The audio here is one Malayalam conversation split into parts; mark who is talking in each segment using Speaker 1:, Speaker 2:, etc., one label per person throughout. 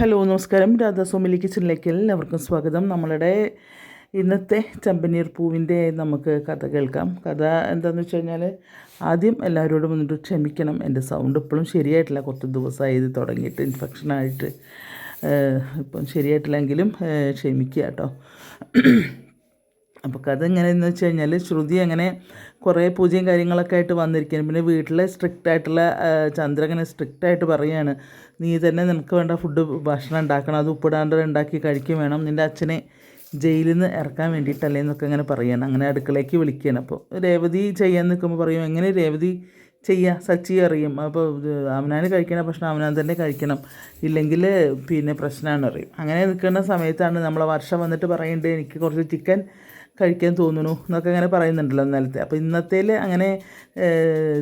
Speaker 1: ഹലോ നമസ്കാരം. രാധാസ്വാമിലി കിച്ചണിലേക്ക് എല്ലാവർക്കും സ്വാഗതം. നമ്മളുടെ ഇന്നത്തെ ചമ്പനീർ പൂവിന്റെ നമുക്ക് കഥ കേൾക്കാം. കഥ എന്താണെന്ന് വെച്ച് കഴിഞ്ഞാൽ ആദ്യം എല്ലാവരോടും വന്നിട്ട് ക്ഷമിക്കണം. എന്റെ സൗണ്ട് ഇപ്പോഴും ശരിയായിട്ടില്ല. കുറച്ച് ദിവസമായി ഇത് തുടങ്ങിയിട്ട് ഇൻഫെക്ഷനായിട്ട് ഇപ്പം ശരിയായിട്ടില്ലെങ്കിലും ക്ഷമിക്കുക കേട്ടോ. അപ്പോൾ കഥ എങ്ങനെയെന്ന് വെച്ച് കഴിഞ്ഞാൽ ശ്രുതി അങ്ങനെ കുറേ പൂജയും കാര്യങ്ങളൊക്കെ ആയിട്ട് വന്നിരിക്കുകയാണ് പിന്നെ വീട്ടിലെ സ്ട്രിക്റ്റ് ആയിട്ടുള്ള ആ, ചന്ദ്ര അങ്ങനെ സ്ട്രിക്റ്റ് ആയിട്ട് പറയുകയാണ് നീ തന്നെ നിനക്ക് വേണ്ട ഫുഡ് ഭക്ഷണം ഉണ്ടാക്കണം. അത് ഉപ്പിടാണ്ട് ഉണ്ടാക്കി കഴിക്കുകയും വേണം. നിന്റെ അച്ഛനെ ജയിലിൽ നിന്ന് ഇറക്കാൻ വേണ്ടിയിട്ടല്ലേ എന്നൊക്കെ അങ്ങനെ പറയുകയാണ് അങ്ങനെ അടുക്കളയ്ക്ക് വിളിക്കുകയാണ്. അപ്പോൾ രേവതി ചെയ്യാൻ നിൽക്കുമ്പോൾ പറയും എങ്ങനെ രേവതി ചെയ്യുക സച്ചി അറിയും. അപ്പോൾ അവനാൻ കഴിക്കണ ഭക്ഷണം അവനാൻ തന്നെ കഴിക്കണം. ഇല്ലെങ്കിൽ പിന്നെ പ്രശ്നമാണ് അറിയും അങ്ങനെ നിൽക്കുന്ന സമയത്താണ് നമ്മളെ വർഷം വന്നിട്ട് പറയേണ്ടത് എനിക്ക് കുറച്ച് ചിക്കൻ കഴിക്കാൻ തോന്നുന്നു എന്നൊക്കെ അങ്ങനെ പറയുന്നുണ്ടല്ലോ ഇന്നലത്തെ അപ്പോൾ ഇന്നത്തേൽ അങ്ങനെ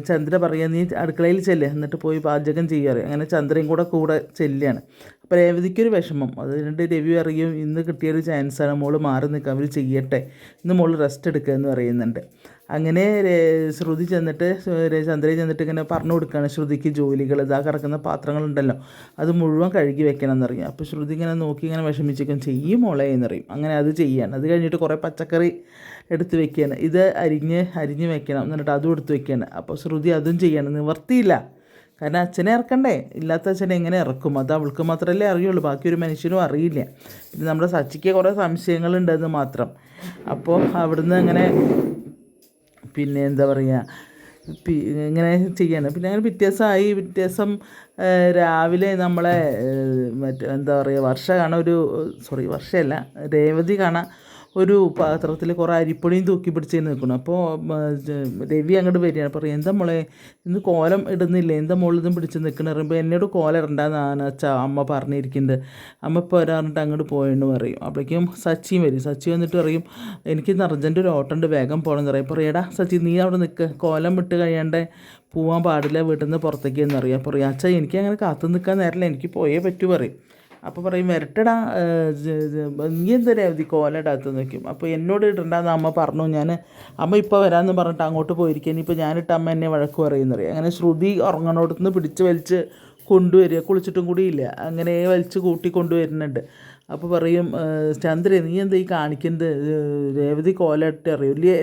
Speaker 1: ചന്ദ്ര പറയുക നീ അടുക്കളയിൽ ചെല്ലുക എന്നിട്ട് പോയി പാചകം ചെയ്യാറ് അങ്ങനെ ചന്ദ്രയും കൂടെ കൂടെ ചെല്ലുകയാണ്. അപ്പോൾ രേവതിക്കൊരു വിഷമം. അത് രണ്ട് രവി അറിയും ഇന്ന് കിട്ടിയൊരു ചാൻസാണ് മോൾ മാറി നിൽക്കുക അവർ ചെയ്യട്ടെ. ഇന്ന് മോൾ റെസ്റ്റ് എടുക്കുക എന്ന് പറയുന്നുണ്ട്. അങ്ങനെ ശ്രുതി ചെന്നിട്ട് ചന്ദ്രയിൽ ചെന്നിട്ട് ഇങ്ങനെ പറഞ്ഞു കൊടുക്കുകയാണ്. ശ്രുതിക്ക് ജോലികൾ ഇതാ കിടക്കുന്ന പാത്രങ്ങളുണ്ടല്ലോ. അത് മുഴുവൻ കഴുകി വെക്കണം എന്നറിയും അപ്പോൾ ശ്രുതി ഇങ്ങനെ നോക്കി ഇങ്ങനെ വിഷമിച്ചിരിക്കും. ചെയ്യും മോളെ എന്നറിയും. അങ്ങനെ അത് ചെയ്യാണ്. അത് കഴിഞ്ഞിട്ട് കുറേ പച്ചക്കറി എടുത്ത് വെക്കുകയാണ്. ഇത് അരിഞ്ഞ് അരിഞ്ഞ് വെക്കണം. എന്നിട്ട് അതും എടുത്ത് വെക്കുകയാണ്. അപ്പോൾ ശ്രുതി അതും ചെയ്യണം. നിവർത്തിയില്ല. കാരണം അച്ഛനെ ഇറക്കണ്ടേ? ഇല്ലാത്ത അച്ഛനെ എങ്ങനെ ഇറക്കും? അത് അവൾക്ക് മാത്രമല്ലേ അറിയുള്ളൂ. ബാക്കി ഒരു മനുഷ്യനും അറിയില്ല. പിന്നെ നമ്മുടെ സച്ചിക്ക് കുറേ സംശയങ്ങളുണ്ടെന്ന് മാത്രം. അപ്പോൾ അവിടുന്ന് അങ്ങനെ പിന്നെ എന്താ പറയുക ഇങ്ങനെ ചെയ്യണം. പിന്നെ അങ്ങനെ വ്യത്യാസമായി. വ്യത്യാസം രാവിലെ നമ്മളെ മറ്റേ എന്താ പറയുക വർഷ കാണാൻ ഒരു സോറി വർഷയല്ല രേവതി കാണാൻ ഒരു പാത്രത്തിൽ കുറേ അരിപ്പൊടിയും തൂക്കി പിടിച്ച് നിൽക്കണം അപ്പോൾ രവി അങ്ങോട്ട് വരികയാണ്. പറയും എന്താ മോളെ ഇന്ന് കോലം ഇടുന്നില്ല? എന്താ മോളിൽ ഇതും പിടിച്ച് നിൽക്കണ? പറയുമ്പോൾ എന്നോട് കോലം ഇടണ്ടെന്നാണ് അച്ഛാ അമ്മ പറഞ്ഞിരിക്കുന്നത് അമ്മ ഇപ്പോൾ അങ്ങോട്ട് പോയെന്ന് പറയും. അപ്പോഴേക്കും സച്ചിയും വരും. സച്ചി വന്നിട്ട് പറയും എനിക്ക് ഇന്ന് അർജന്റ് ഒരു ഓട്ടം ഉണ്ട് വേഗം പോകണമെന്ന് പറയും. പറയടാ സച്ചി നീ അവിടെ നിൽക്ക് കോലം വിട്ട് കഴിയാണ്ട് പോവാൻ പാടില്ല വീട്ടിൽ നിന്ന് പുറത്തേക്ക് എന്നറിയാം പറയും. അച്ഛാ എനിക്ക് അങ്ങനെ കാത്തു നിൽക്കാൻ നേരമില്ല എനിക്ക് പോയേ പറ്റൂ പറയും. അപ്പോൾ പറയും വരട്ടടാ നീ എന്താ രവതി കോലടാത്ത് നിൽക്കും അപ്പോൾ എന്നോട് ഇടണ്ടെന്ന് അമ്മ പറഞ്ഞു. ഞാൻ അമ്മ ഇപ്പോൾ വരാമെന്ന് പറഞ്ഞിട്ട് അങ്ങോട്ട് പോയിരിക്കുക ഇനിയിപ്പോൾ ഞാനിട്ട് അമ്മ എന്നെ വഴക്ക് പറയുന്നറിയാം അങ്ങനെ ശ്രുതി ഉറങ്ങണോടത്തുനിന്ന് പിടിച്ച് വലിച്ച് കൊണ്ടുവരിക. കുളിച്ചിട്ടും കൂടിയില്ല അങ്ങനെ വലിച്ച് കൂട്ടി കൊണ്ടുവരുന്നുണ്ട്. അപ്പോൾ പറയും ഏഹ്, ചന്ദ്ര നീ എന്താ ഈ കാണിക്കുന്നത്? രേവതി കോലിട്ട്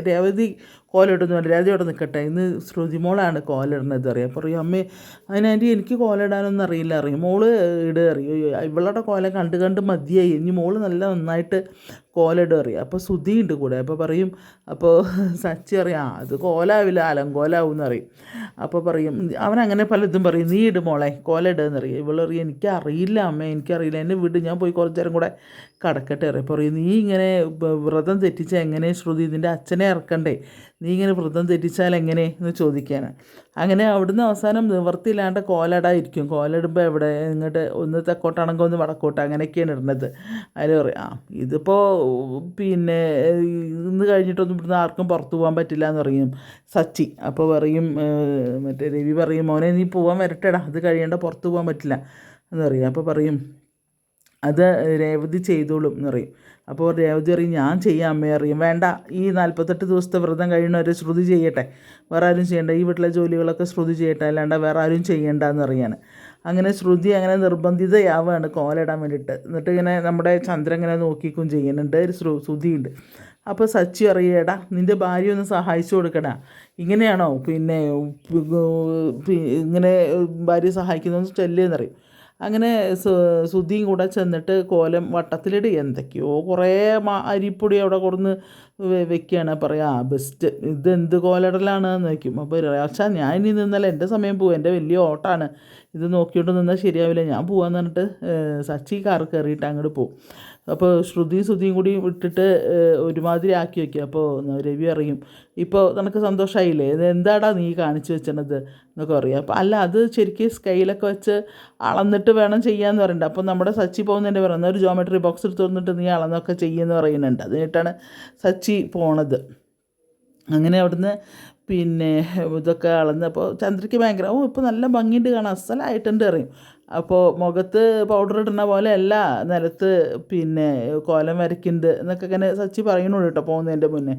Speaker 1: രേവതി കോലിടുന്നു രേവതി ഇവിടെ നിൽക്കട്ടെ. ഇന്ന് ശ്രുതിമോളാണ് കോലിടുന്നത് അറിയാം പറയും. അമ്മേ അതിനാന്റെ എനിക്ക് കോലിടാനൊന്നും അറിയില്ല അറിയും. മോൾ ഇടുക അറിയോ. ഇവളുടെ കോല കണ്ട് കണ്ട് മതിയായി. ഇനി മോൾ നല്ല നന്നായിട്ട് കോലിടുക അറിയാം. അപ്പോൾ സുധിയുണ്ട് കൂടെ. അപ്പോൾ പറയും അപ്പോൾ സച്ചി അറിയാം അത് കോലാവില്ല അലങ്കോലാവും എന്നറിയും അപ്പോൾ പറയും അവൻ അങ്ങനെ പലതും പറയും. നീ ഇട് മോളെ കോലിടുക എന്നറിയാം ഇവളറിയാം എനിക്കറിയില്ല അമ്മ എനിക്കറിയില്ല. എന്നെ വിട് ഞാൻ പോയി കുറച്ചു നേരം കൂടെ കടക്കട്ടെ അറിയാം പറയും. നീ ഇങ്ങനെ വ്രതം തെറ്റിച്ച എങ്ങനെ ശ്രുതി? നിന്റെ അച്ഛനെ ഇറക്കണ്ടേ? നീ ഇങ്ങനെ വ്രതം തെറ്റിച്ചാൽ എങ്ങനെ? എന്ന് ചോദിക്കാനാണ് അങ്ങനെ അവിടുന്ന് അവസാനം നിവർത്തിയില്ലാണ്ട് കോലടായിരിക്കും. കോലിടുമ്പോൾ എവിടെ? ഇങ്ങോട്ട് ഒന്ന് തെക്കോട്ടാണെങ്കിൽ ഒന്ന് വടക്കോട്ട്. അങ്ങനെയൊക്കെയാണ് ഇടുന്നത്. അതിൽ പറയും ആ ഇതിപ്പോൾ പിന്നെ ഇന്ന് കഴിഞ്ഞിട്ടൊന്നും ഇവിടുന്ന് ആർക്കും പുറത്തു പോകാൻ പറ്റില്ല എന്ന് പറയും സച്ചി. അപ്പോൾ പറയും മറ്റേ രവി പറയും മോനെ നീ പോകാൻ വരട്ടെടാ. അത് കഴിയേണ്ട പുറത്തു പോകാൻ പറ്റില്ല എന്ന് പറയും. അപ്പോൾ പറയും അത് രേവതി ചെയ്തോളും എന്ന് പറയും. അപ്പോൾ രേവതി പറയും ഞാൻ ചെയ്യാം അമ്മയെ അറിയും വേണ്ട ഈ നാൽപ്പത്തെട്ട് ദിവസത്തെ വ്രതം കഴിയുന്നവരെ ശ്രുതി ചെയ്യട്ടെ. വേറെ ആരും ചെയ്യണ്ട. ഈ വീട്ടിലെ ജോലികളൊക്കെ ശ്രുതി ചെയ്യട്ടെ. അല്ലാണ്ട് വേറെ ആരും ചെയ്യണ്ട എന്ന് അങ്ങനെ ശ്രുതി അങ്ങനെ നിർബന്ധിതയാവുകയാണ് കോലിടാൻ വേണ്ടിയിട്ട്. എന്നിട്ട് ഇങ്ങനെ നമ്മുടെ ചന്ദ്രൻ ഇങ്ങനെ നോക്കിക്കും ചെയ്യുന്നുണ്ട്. ഒരു ശ്രു ശ്രുതിയുണ്ട്. അപ്പോൾ സച്ചി അറിയേടാ നിന്റെ ഭാര്യ ഒന്ന് സഹായിച്ചു കൊടുക്കടാ. ഇങ്ങനെയാണോ? പിന്നെ ഇങ്ങനെ ഭാര്യ സഹായിക്കുന്നതെന്ന് ചെല്ലുന്നറിയും അങ്ങനെ സുധിയും കൂടെ ചെന്നിട്ട് കോലം വട്ടത്തിലിട്. എന്തൊക്കെയോ കുറേ അരിപ്പൊടി അവിടെ കൊടുന്ന് വെക്കുകയാണ് പറയാം ആ ബെസ്റ്റ് ഇത് എന്ത് കോലടലാണ് എന്ന് വയ്ക്കും അപ്പോൾ അച്ഛാ ഞാൻ ഇനി നിന്നാൽ എന്റെ സമയം പോകും എന്റെ വലിയ ഓട്ടാണ്. ഇത് നോക്കിയിട്ട് നിന്നാൽ ശരിയാവില്ല. ഞാൻ പോകാമെന്ന് പറഞ്ഞിട്ട് സച്ചി കാർ കയറിയിട്ട് അങ്ങോട്ട് പോകും അപ്പോൾ ശ്രുതിയും ശ്രുതിയും കൂടി വിട്ടിട്ട് ഒരുമാതിരി ആക്കി വയ്ക്കുക അപ്പോൾ രവി അറിയും. ഇപ്പോൾ നിനക്ക് സന്തോഷമായില്ലേ ഇത് എന്താടാ നീ കാണിച്ചു വെച്ചണത് എന്നൊക്കെ പറയും. അപ്പോൾ അല്ല അത് ശരിക്കും സ്കെയിലൊക്കെ വെച്ച് അളന്നിട്ട് വേണം ചെയ്യാമെന്ന് പറയുന്നുണ്ട് അപ്പോൾ നമ്മുടെ സച്ചി പോകുന്നതിന്റെ പറയുന്നത് ഒരു ജോമെട്രി ബോക്സ് എടുത്ത് തന്നിട്ട് നീ അളന്നൊക്കെ ചെയ്യുമെന്ന് പറയുന്നുണ്ട്. അതിനായിട്ടാണ് സച്ചി പോണത്. അങ്ങനെ അവിടുന്ന് പിന്നെ ഇതൊക്കെ അളന്ന്. അപ്പോൾ ചന്ദ്രയ്ക്ക് ഭയങ്കര ഓ ഇപ്പോൾ നല്ല ഭംഗിയുണ്ട് കാണാൻ. അസലായിട്ടുണ്ട് അറിയും. അപ്പോൾ മുഖത്ത് പൗഡർ ഇടുന്ന പോലെ അല്ല നിലത്ത് പിന്നെ കോലം വരയ്ക്കുന്നുണ്ട് എന്നൊക്കെ ഇങ്ങനെ സച്ചി പറയണുള്ളൂ കേട്ടോ പോകുന്നതിന്റെ മുന്നേ.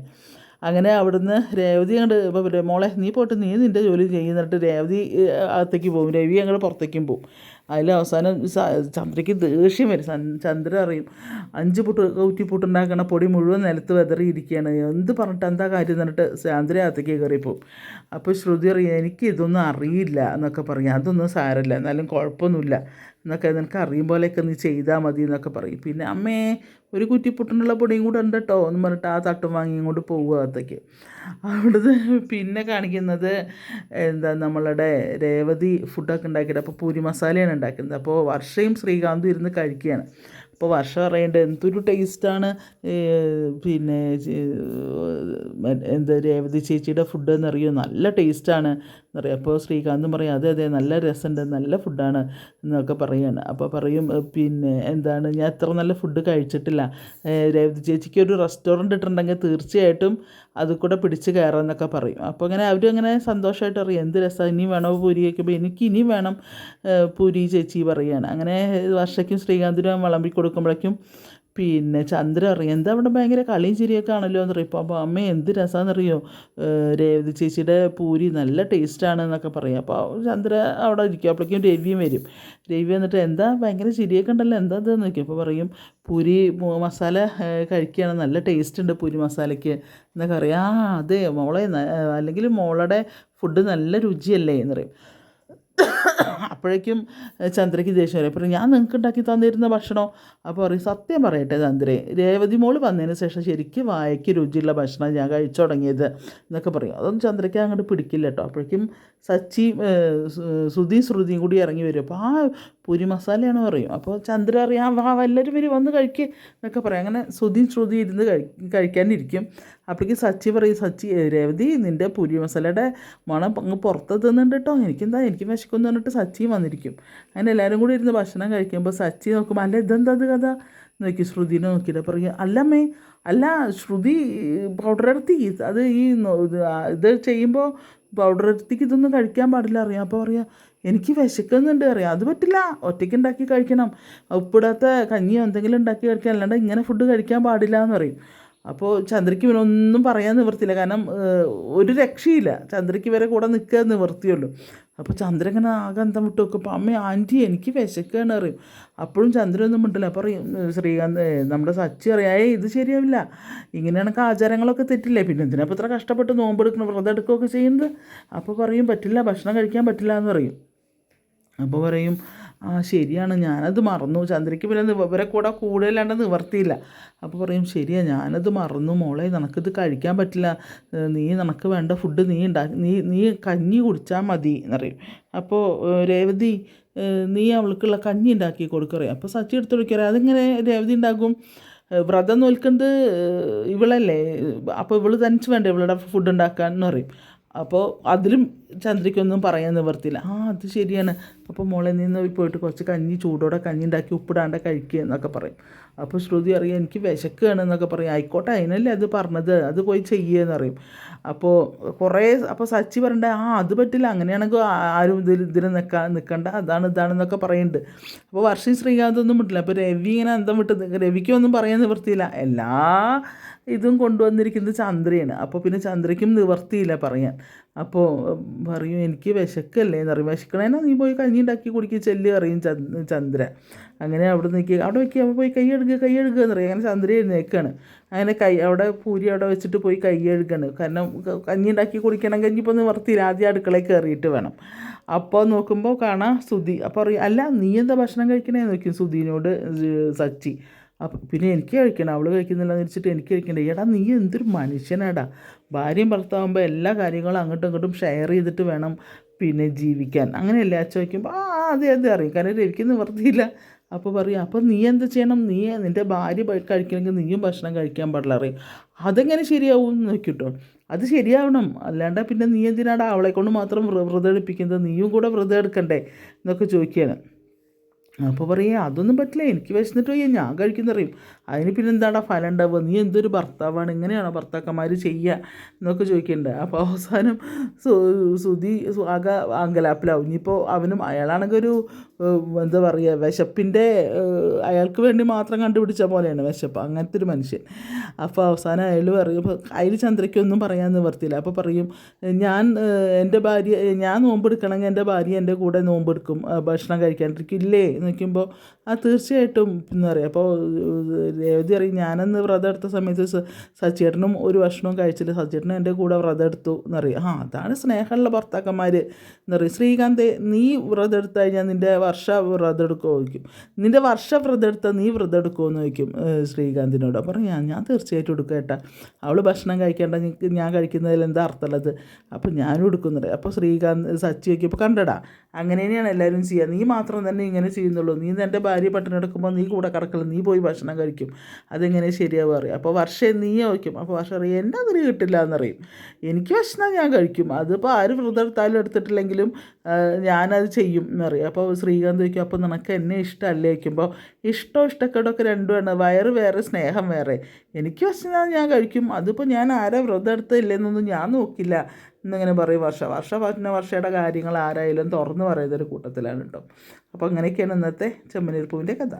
Speaker 1: അങ്ങനെ അവിടുന്ന് രേവതി അങ്ങോട്ട് ഇപ്പോൾ മോളെ നീ പോയിട്ട് നീ നിന്റെ ജോലി ചെയ്യുന്നിട്ട് രേവതി അകത്തേക്ക് പോകും രവി അങ്ങോട്ട് പുറത്തേക്കും പോകും അതിൽ അവസാനം ചന്ദ്രയ്ക്ക് ദേഷ്യം വരും. ചന്ദ്ര അറിയും അഞ്ച് പുട്ട് ഊറ്റിപ്പുട്ടുണ്ടാക്കണ പൊടി മുഴുവൻ നിലത്ത് വെതറിയിരിക്കുകയാണ് എന്ത് പറഞ്ഞിട്ട് എന്താ കാര്യം? എന്ന് പറഞ്ഞിട്ട് ചന്ദ്ര അകത്തേക്ക് കയറിപ്പോവും അപ്പോൾ ശ്രുതി അറിയാം എനിക്ക് ഇതൊന്നും അറിയില്ല എന്നൊക്കെ പറയും. അതൊന്നും സാരമില്ല. എന്നാലും കുഴപ്പമൊന്നുമില്ല എന്നൊക്കെ നിനക്ക് അറിയും പോലെയൊക്കെ നീ ചെയ്താൽ മതി എന്നൊക്കെ പറയും. പിന്നെ അമ്മേ ഒരു കുറ്റിപ്പുട്ടിനുള്ള പൊടിയും കൂടെ ഉണ്ട് കേട്ടോ എന്ന് പറഞ്ഞിട്ട് ആ തട്ടും വാങ്ങി ഇങ്ങോട്ട് പോവുക അകത്തേക്ക്. അവിടുന്ന് പിന്നെ കാണിക്കുന്നത് എന്താ നമ്മളുടെ രേവതി ഫുഡൊക്കെ ഉണ്ടാക്കിയിട്ട് അപ്പോൾ പൂരി മസാലയാണ് ഉണ്ടാക്കുന്നത്. അപ്പോൾ വർഷയും ശ്രീകാന്തും ഇരുന്ന് കഴിക്കുകയാണ്. അപ്പോൾ വർഷം പറയേണ്ടത് എന്തൊരു ടേസ്റ്റാണ്. പിന്നെ എന്താ രേവതി ചേച്ചിയുടെ ഫുഡ് എന്നറിയോ? നല്ല ടേസ്റ്റാണ് എന്നറിയാം. അപ്പോൾ ശ്രീകാന്തും പറയും അതെ അതെ നല്ല രസമുണ്ട് നല്ല ഫുഡാണ് എന്നൊക്കെ പറയുകയാണ് അപ്പോൾ പറയും "ഏ, പിന്നെ എന്താണ്? ഞാൻ അത്ര നല്ല ഫുഡ് കഴിച്ചിട്ടില്ല. രേവതി ചേച്ചിക്ക് ഒരു റെസ്റ്റോറന്റ് ഇട്ടിട്ടുണ്ടെങ്കിൽ തീർച്ചയായിട്ടും അത് കൂടെ പിടിച്ച് കയറാമെന്നൊക്കെ പറയും. അപ്പോൾ അങ്ങനെ അവരും അങ്ങനെ സന്തോഷമായിട്ട് അറിയാം എന്ത് രസമാണ് ഇനി വേണോ പൂരി വയ്ക്കുമ്പോൾ എനിക്ക് ഇനിയും വേണം പൂരി ചേച്ചി പറയുകയാണ് അങ്ങനെ വർഷയ്ക്കും ശ്രീകാന്തിനും വിളമ്പി കൊടുക്കുമ്പോഴേക്കും പിന്നെ ചന്ദ്ര അറിയാം. എന്താ അവിടെ ഭയങ്കര കളിയും ചിരിയൊക്കെ ആണല്ലോ എന്ന് പറയും അപ്പോൾ അമ്മ എന്ത് രസമാണെന്നറിയോ രേവതി ചേച്ചിയുടെ പൂരി നല്ല ടേസ്റ്റാണ് എന്നൊക്കെ പറയും. അപ്പോൾ ചന്ദ്ര അവിടെ ഇരിക്കും അപ്പോഴേക്കും രവിയും വരും. രവി വന്നിട്ട് എന്താ ഭയങ്കര ചിരിയൊക്കെ ഉണ്ടല്ലോ എന്താ ഇതെന്ന് നോക്കി അപ്പോൾ പറയും. പൂരി മസാല കഴിക്കുകയാണ് നല്ല ടേസ്റ്റ് ഉണ്ട് പൂരി മസാലയ്ക്ക് എന്നൊക്കെ അറിയാം ആ അതെ മോളെ അല്ലെങ്കിൽ മോളുടെ ഫുഡ് നല്ല രുചിയല്ലേ എന്ന് പറയും അപ്പോഴേക്കും ചന്ദ്രയ്ക്ക് ദേഷ്യം വരും. അപ്പോൾ ഞാൻ നിങ്ങൾക്ക് ഉണ്ടാക്കി തന്നിരുന്ന ഭക്ഷണം? അപ്പോൾ പറയും സത്യം പറയട്ടെ ചന്ദ്രേ രേവതി മോൾ വന്നതിന് ശേഷം ശരിക്കും വായയ്ക്ക് രുചിയുള്ള ഭക്ഷണം ഞാൻ കഴിച്ചു തുടങ്ങിയത് എന്നൊക്കെ പറയും. അതൊന്നും ചന്ദ്രയ്ക്ക് അങ്ങോട്ട് പിടിക്കില്ല കേട്ടോ. അപ്പോഴേക്കും സച്ചി ശ്രുതിയും ശ്രുതിയും കൂടി ഇറങ്ങി വരും. അപ്പോൾ ആ പുരി മസാലയാണ്? പറയും. അപ്പോൾ ചന്ദ്ര അറിയാം വാ എല്ലാവരും വരും വന്ന് കഴിക്കുക എന്നൊക്കെ പറയും. അങ്ങനെ ശ്രുതിയും ശ്രുതി ഇരുന്ന് കഴി കഴിക്കാനിരിക്കും. അപ്പോഴേക്കും സച്ചി പറയും സച്ചി രേവതി നിന്റെ പുരി മസാലയുടെ മണം അങ്ങ് പുറത്ത് തിന്നുണ്ട് കേട്ടോ. എനിക്കെന്താ എനിക്ക് വിശക്കുമെന്ന് പറഞ്ഞിട്ട് സച്ചിയും വന്നിരിക്കും. അങ്ങനെ എല്ലാവരും കൂടി ഇരുന്ന് ഭക്ഷണം കഴിക്കുമ്പോൾ സച്ചി നോക്കുമ്പോൾ അല്ല ഇതെന്താ ഇത് കഥ? നോക്കി ശ്രുതിനെ നോക്കിയിട്ട് പറയും അല്ലമ്മേ അല്ല ശ്രുതി പൗഡർ ഇറത്തി അത് ഈ ഇത് ചെയ്യുമ്പോൾ പൗഡർ ഇറത്തിക്ക് ഇതൊന്നും കഴിക്കാൻ പാടില്ല. അറിയാം. അപ്പോൾ പറയാം എനിക്ക് വിശക്കുന്നുണ്ട്. അറിയാം അത് പറ്റില്ല ഒറ്റയ്ക്ക് ഉണ്ടാക്കി കഴിക്കണം. ഉപ്പിടാത്ത കഞ്ഞിയോ എന്തെങ്കിലും ഉണ്ടാക്കി കഴിക്കാൻ അല്ലാണ്ട് ഇങ്ങനെ ഫുഡ് കഴിക്കാൻ പാടില്ല എന്ന് പറയും. അപ്പോൾ ചന്ദ്രയ്ക്ക് ഇവനൊന്നും പറയാൻ നിവർത്തിയില്ല കാരണം ഒരു രക്ഷയില്ല. ചന്ദ്രയ്ക്ക് ഇവരെ കൂടെ നിൽക്കുക നിവർത്തിയുള്ളൂ. അപ്പോൾ ചന്ദ്രൻ ഇങ്ങനെ ആകെ അന്തം വിട്ട് നോക്കുമ്പോൾ അമ്മ ആന്റി എനിക്ക് വിശക്കുകയാണ് അറിയും അപ്പോഴും ചന്ദ്രനൊന്നും മിണ്ടില്ല അപ്പോൾ അറിയും ശ്രീകാന്ത് നമ്മുടെ സച്ചി അറിയാം ഏയ് ഇത് ശരിയാവില്ല. ഇങ്ങനെയാണെങ്കിൽ ആചാരങ്ങളൊക്കെ തെറ്റില്ലേ? പിന്നെ എന്തിനാ അപ്പോൾ ഇത്ര കഷ്ടപ്പെട്ട് നോമ്പെടുക്കണം വ്രതം എടുക്കുകയൊക്കെ ചെയ്യുന്നത്? അപ്പോൾ പറയും പറ്റില്ല ഭക്ഷണം കഴിക്കാൻ പറ്റില്ല എന്ന് പറയും. അപ്പോൾ പറയും ആ ശരിയാണ്. ഞാനത് മറന്നു. ചന്ദ്രയ്ക്ക് പിന്നെ ഇവരെ കൂടെ കൂടുതലാണ്ട് നിവർത്തിയില്ല. അപ്പോൾ പറയും ശരിയാ ഞാനത് മറന്നു. മോളെ നിനക്കിത് കഴിക്കാൻ പറ്റില്ല. നീ നിനക്ക് വേണ്ട ഫുഡ് നീ ഉണ്ടാക്കി നീ നീ കഞ്ഞി കുടിച്ചാൽ മതി എന്നറിയും. അപ്പോൾ രേവതി നീ അവൾക്കുള്ള കഞ്ഞി ഉണ്ടാക്കി കൊടുക്കറേ അപ്പോൾ സച്ചി എടുത്ത് കൊടുക്കറിയാം അതിങ്ങനെ രേവതി ഉണ്ടാക്കും വ്രതം നോൽക്കുന്നത് ഇവളല്ലേ? അപ്പോൾ ഇവൾ തനിച്ച് വേണ്ട ഇവളുടെ ഫുഡ് ഉണ്ടാക്കാൻ എന്ന് പറയും. അപ്പോൾ അതിലും ചന്ദ്രയ്ക്കൊന്നും പറയാൻ നിവർത്തില്ല ആ അത് ശരിയാണ്. അപ്പോൾ മോളെ നിന്ന് പോയിട്ട് കുറച്ച് കഞ്ഞി ചൂടോടെ കഞ്ഞി ഉണ്ടാക്കി ഉപ്പിടാണ്ട് കഴിക്കുക എന്നൊക്കെ പറയും. അപ്പോൾ ശ്രുതി അറിയാം എനിക്ക് വിശക്കുകയാണ് എന്നൊക്കെ പറയും. ആയിക്കോട്ടെ അതിനല്ലേ അത് പറഞ്ഞത്? അത് പോയി ചെയ്യുകയെന്ന് പറയും. അപ്പോൾ കുറേ അപ്പോൾ സച്ചി പറയണ്ട ആ അത് പറ്റില്ല. അങ്ങനെയാണെങ്കിൽ ആരും ഇതിൽ ഇതിൽ നിൽക്കാൻ നിൽക്കണ്ട. അതാണ് ഇതാണെന്നൊക്കെ പറയുന്നുണ്ട്. അപ്പോൾ വർഷം ശ്രീകാന്തൊന്നും വിട്ടില്ല അപ്പോൾ രവി ഇങ്ങനെ അന്തം വിട്ട് നിൽക്കുക. രവിക്കൊന്നും പറയാൻ നിവർത്തിയില്ല. എല്ലാ ഇതും കൊണ്ടുവന്നിരിക്കുന്നത് ചന്ദ്രയാണ്. അപ്പോൾ പിന്നെ ചന്ദ്രയ്ക്കും നിവർത്തിയില്ല പറയാൻ. അപ്പോൾ പറയും എനിക്ക് വിശക്കല്ലേ? എന്ന് പറയും വിശക്കണേനാ നീ പോയി കഞ്ഞി ഉണ്ടാക്കി കുടിക്കുക ചെല്ല് അറിയും ചന്ദ്ര. അങ്ങനെ അവിടെ നിൽക്കുക അവിടെ വയ്ക്കുക അപ്പോൾ പോയി കൈ കഴുകുക കൈ എന്ന് പറയും. അങ്ങനെ ചന്ദ്ര എഴുന്നേക്കാണ്. അങ്ങനെ കൈ അവിടെ പൂരി അവിടെ വെച്ചിട്ട് പോയി കൈ കാരണം കഞ്ഞി ഉണ്ടാക്കി കുടിക്കണം കഞ്ഞി ഇപ്പോൾ നിവർത്തിയില്ല. ആദ്യം അടുക്കളയിൽ കയറിയിട്ട് വേണം. അപ്പോൾ നോക്കുമ്പോൾ കാണാം സുധി. അപ്പോൾ അറിയാം അല്ല നീ എന്താ ഭക്ഷണം കഴിക്കണേ? നോക്കും സുധീനോട് സച്ചി. അപ്പം പിന്നെ എനിക്ക് കഴിക്കണം അവൾ കഴിക്കുന്നില്ല എന്ന് വെച്ചിട്ട് എനിക്ക് കഴിക്കണ്ടേ. എടാ നീ എന്തൊരു മനുഷ്യനാടാ. ഭാര്യയും ഭർത്താവുമ്പോൾ എല്ലാ കാര്യങ്ങളും അങ്ങോട്ടും ഇങ്ങോട്ടും ഷെയർ ചെയ്തിട്ട് വേണം പിന്നെ ജീവിക്കാൻ. അങ്ങനെ എല്ലാ വയ്ക്കുമ്പോൾ ആ അതെ അതെ അറിയും. കാരണം എനിക്ക് നിവർത്തിയില്ല. അപ്പോൾ പറയും അപ്പോൾ നീ എന്ത് ചെയ്യണം? നീ നിന്റെ ഭാര്യ കഴിക്കണമെങ്കിൽ നീയും ഭക്ഷണം കഴിക്കാൻ പാടില്ല അറിയും അതെങ്ങനെ ശരിയാവും എന്ന് നോക്കിട്ടോ. അത് ശരിയാവണം. അല്ലാണ്ട് പിന്നെ നീ എന്തിനാടാ അവളെ കൊണ്ട് മാത്രം വ്ര- വ്രതം എടുപ്പിക്കുന്നത് നീയും കൂടെ വ്രതം എടുക്കണ്ടേ എന്നൊക്കെ ചോദിക്കുകയാണ്. അപ്പോൾ പറയേ അതൊന്നും പറ്റില്ല എനിക്ക് വിശന്നിട്ട് വയ്യ ഞാൻ കഴിക്കുന്ന അറിയും. അതിന് പിന്നെ എന്താടാ ഫലം ഉണ്ടാവുക? നീ എന്തൊരു ഭർത്താവാണ്? ഇങ്ങനെയാണോ ഭർത്താക്കന്മാർ ചെയ്യുക എന്നൊക്കെ ചോദിക്കേണ്ടത് അപ്പോൾ അവസാനം സുധി ആകെ അങ്കലാപ്പിലാവും. ഇനിയിപ്പോൾ അവനും അയാളാണെങ്കിൽ ഒരു എന്താ പറയുക വിശപ്പിന്റെ അയാൾക്ക് വേണ്ടി മാത്രം കണ്ടുപിടിച്ച പോലെയാണ് വിശപ്പ്. അങ്ങനത്തെ ഒരു മനുഷ്യൻ. അപ്പോൾ അവസാനം അയാൾ പറയും അപ്പോൾ അതിൽ ചന്ദ്രയ്ക്കൊന്നും പറയാൻ നിവർത്തിയില്ല. അപ്പോൾ പറയും ഞാൻ എന്റെ ഭാര്യ ഞാൻ നോമ്പെടുക്കണമെങ്കിൽ എന്റെ ഭാര്യ എന്റെ കൂടെ നോമ്പെടുക്കും ഭക്ഷണം കഴിക്കാണ്ടിരിക്കില്ലേ എന്ന് അത് തീർച്ചയായിട്ടും എന്താ പറയുക അപ്പോൾ രേവതി അറിയും. ഞാനന്ന് വ്രതം എടുത്ത സമയത്ത് സച്ചേട്ടനും ഒരു ഭക്ഷണവും കഴിച്ചില്ല. സച്ചേട്ടനും എന്റെ കൂടെ വ്രതം എടുത്തു എന്നറിയാം. ആ അതാണ് സ്നേഹമുള്ള ഭർത്താക്കന്മാർ എന്നറിയും. ശ്രീകാന്ത് നീ വ്രതം എടുത്തു കഴിഞ്ഞാൽ നിന്റെ വർഷ വ്രതം എടുക്കുമോ ചോദിക്കും. നിന്റെ വർഷ വ്രതം എടുത്താൽ നീ വ്രതം എടുക്കുമോ എന്ന് ചോദിക്കും ശ്രീകാന്തിനോട്. അപ്പോൾ ഞാൻ ഞാൻ തീർച്ചയായിട്ടും എടുക്കും ഏട്ടാ അവൾ ഭക്ഷണം കഴിക്കേണ്ട ഞാൻ കഴിക്കുന്നതിൽ എന്താ അർത്ഥമുള്ളത്? അപ്പോൾ ഞാനും എടുക്കുന്നുണ്ട് അപ്പോൾ ശ്രീകാന്ത് സച്ചി ചോദിക്കും അപ്പോൾ കണ്ടടാ അങ്ങനെ തന്നെയാണ് എല്ലാവരും ചെയ്യുക. നീ മാത്രം തന്നെ ഇങ്ങനെ ചെയ്യുന്നുള്ളൂ നീ എന്റെ ഭാര്യ പട്ടിണി എടുക്കുമ്പോൾ നീ കൂടെ കിടക്കില്ല നീ പോയി ഭക്ഷണം കഴിക്കും. അതെങ്ങനെ ശരിയാവുക അറിയാം. അപ്പോൾ വർഷം നീ ചോദിക്കും. അപ്പോൾ വർഷം അറിയാം എന്നെ അതിന് കിട്ടില്ല എന്നറിയും എനിക്ക് ഭക്ഷണം ഞാൻ കഴിക്കും. അതിപ്പോൾ ആര് വ്രതം എടുത്തിട്ടില്ലെങ്കിലും ഞാനത് ചെയ്യും എന്നറിയാം അപ്പോൾ ശ്രീകാന്ത് ചോദിക്കും അപ്പോൾ നിനക്ക് എന്നെ ഇഷ്ടമല്ലേ വയ്ക്കുമ്പോൾ ഇഷ്ടം ഇഷ്ടക്കേടൊക്കെ രണ്ടുമാണ് വയറ് വേറെ സ്നേഹം വേറെ. എനിക്ക് ഭക്ഷണം ഞാൻ കഴിക്കും. അതിപ്പോൾ ഞാൻ ആരെ വ്രതം എടുത്തില്ലെന്നൊന്നും ഞാൻ നോക്കില്ല. എന്നിങ്ങനെ പറയും വർഷ വർഷ പിന്നെ വർഷയുടെ കാര്യങ്ങൾ ആരായാലും തുറന്ന് പറയുന്നൊരു കൂട്ടത്തിലാണ് കേട്ടോ. അപ്പോൾ അങ്ങനെയൊക്കെയാണ് ഇന്നത്തെ ചെമ്മനീർ കഥ.